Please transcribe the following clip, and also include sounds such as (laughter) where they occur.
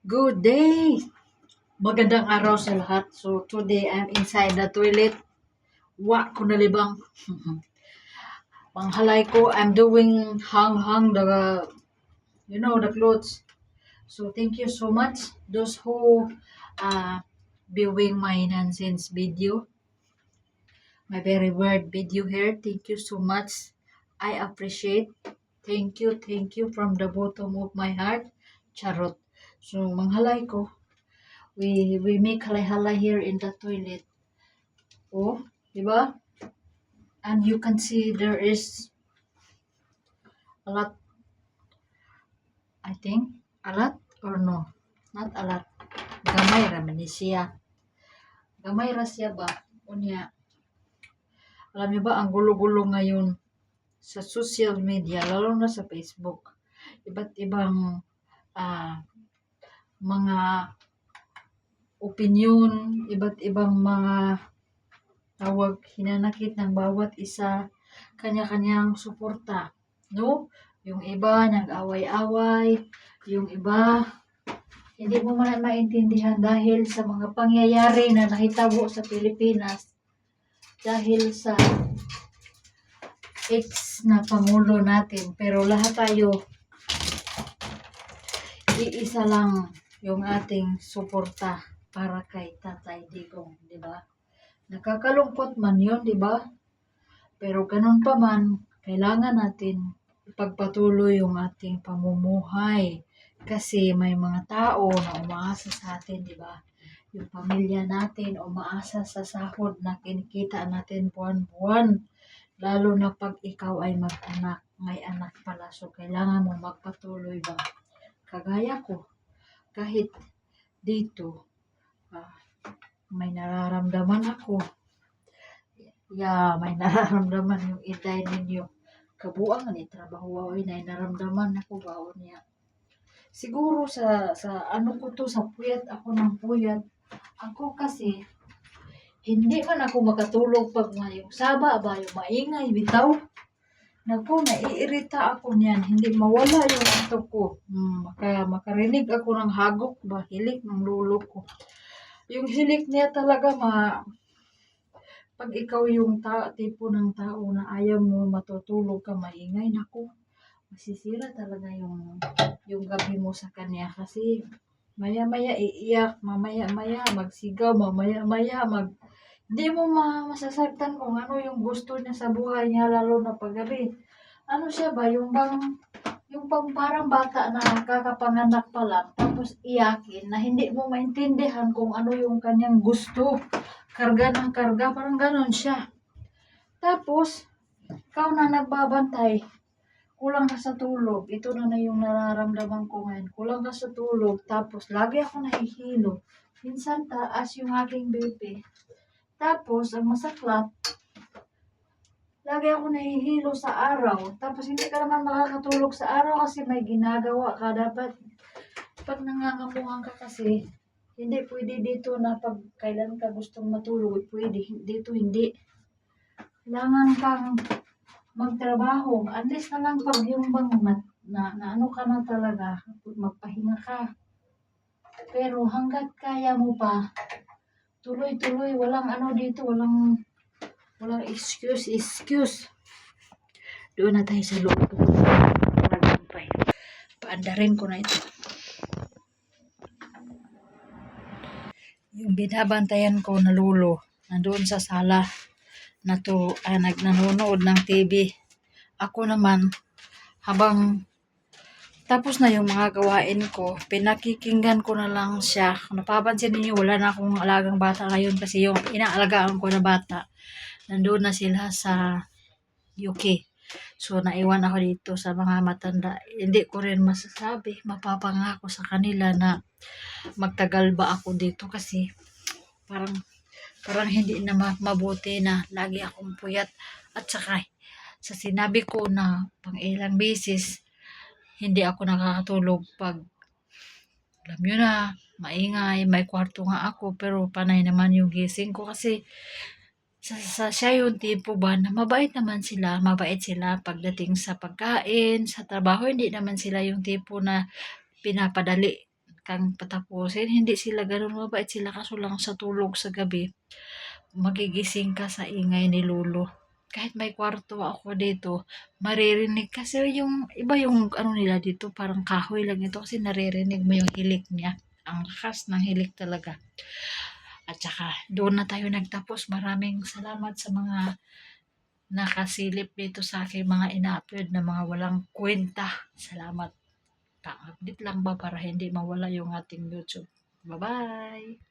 Good day! Magandang araw sa lahat. So, today I'm inside the toilet. Wa ko nalibang. Panghalay (laughs) ko, I'm doing hang-hang the, you know, the clothes. So, thank you so much. Those who uh, viewing my nonsense video. My very weird video here. Thank you so much. I appreciate. Thank you, thank you from the bottom of my heart. Charot. So, manghalay ko. We, we make halay-halay here in the toilet. Oh, di ba? And you can see there is a lot, I think, a lot or no? Not a lot. Gamay ra man siya. Gamay ra siya ba? Unya. Alam niyo ba, ang gulo-gulo ngayon sa social media, lalo na sa Facebook. Iba't ibang ah, mga opinion, iba't ibang mga tawag hinanakit ng bawat isa, kanya-kanyang suporta. No? Yung iba nag-away-away, yung iba hindi mo man maintindihan dahil sa mga pangyayari na nakitabo sa Pilipinas dahil sa ex na pangulo natin. Pero lahat tayo iisa lang yung ating suporta para kay Tatay Digong, di ba? Nakakalungkot man yun, di ba? Pero ganun pa man, kailangan natin ipagpatuloy yung ating pamumuhay. Kasi may mga tao na umaasa sa atin, di ba? Yung pamilya natin umaasa sa sahod na kinikita natin buwan-buwan. Lalo na pag ikaw ay mag-anak, may anak pala. So, kailangan mo magpatuloy ba? Kagaya ko, kahit dito, ah, may nararamdaman ako. Yeah, may (laughs) nararamdaman yung itay ninyo. Kabuang ni trabaho ay nay naramdaman ako baon niya. Siguro sa sa ano ko to sa puyat ako ng puyat. Ako kasi hindi man ako makatulog pag ngayong saba ba yung maingay bitaw. Naku, naiirita ako niyan. Hindi mawala yung ato ko. Hmm, maka, makarinig ako ng hagok ba, hilik ng lulo ko. Yung hilik niya talaga ma... Pag ikaw yung ta tipo ng tao na ayaw mo matutulog ka maingay, naku, masisira talaga yung yung gabi mo sa kanya kasi maya-maya iiyak, mamaya-maya magsigaw, mamaya-maya mag hindi mo ma masasagtan kung ano yung gusto niya sa buhay niya lalo na paggabi. Ano siya ba yung bang yung pang parang bata na kakapanganak pa lang tapos iyakin na hindi mo maintindihan kung ano yung kanyang gusto. Karga ng karga, parang ganon siya. Tapos, ikaw na nagbabantay, kulang ka sa tulog. Ito na na yung nararamdaman ko ngayon. Kulang ka sa tulog. Tapos, lagi ako nahihilo. Minsan, taas yung aking BP. Tapos, ang masaklat, lagi ako nahihilo sa araw. Tapos, hindi ka naman makakatulog sa araw kasi may ginagawa ka. Dapat, pag nangangamuhan ka kasi, hindi pwede dito na pag kailan ka gustong matulog, pwede. Dito hindi. Kailangan kang magtrabaho. Unless na lang pag yung bang na, na, na ano ka na talaga, magpahinga ka. Pero hanggat kaya mo pa, tuloy-tuloy, walang ano dito, walang walang excuse, excuse. Doon na tayo sa loob. Nagampay. Paandarin ko na ito. Yung binabantayan ko na lulo, nandoon sa sala na to, ah, nanonood ng TV. Ako naman, habang tapos na yung mga gawain ko, pinakikinggan ko na lang siya. Napapansin ninyo, wala na akong alagang bata ngayon kasi yung inaalagaan ko na bata, nandun na sila sa UK. So, naiwan ako dito sa mga matanda. Hindi ko rin masasabi, mapapangako sa kanila na magtagal ba ako dito kasi parang parang hindi na ma- mabuti na lagi akong puyat at saka sa sinabi ko na pang ilang beses hindi ako nakakatulog pag alam nyo na, maingay, may kwarto nga ako, pero panay naman yung gising ko kasi sa, sa siya yung tipo ba na mabait naman sila, mabait sila pagdating sa pagkain, sa trabaho, hindi naman sila yung tipo na pinapadali kang patapusin. Hindi sila ganun mabait sila kaso lang sa tulog sa gabi. Magigising ka sa ingay ni Lolo. Kahit may kwarto ako dito, maririnig kasi yung iba yung ano nila dito parang kahoy lang ito kasi naririnig mo yung hilik niya. Ang lakas ng hilik talaga. At saka doon na tayo nagtapos. Maraming salamat sa mga nakasilip dito sa aking mga ina-upload na mga walang kwenta. Salamat. Pa-update lang ba para hindi mawala yung ating YouTube. Bye-bye!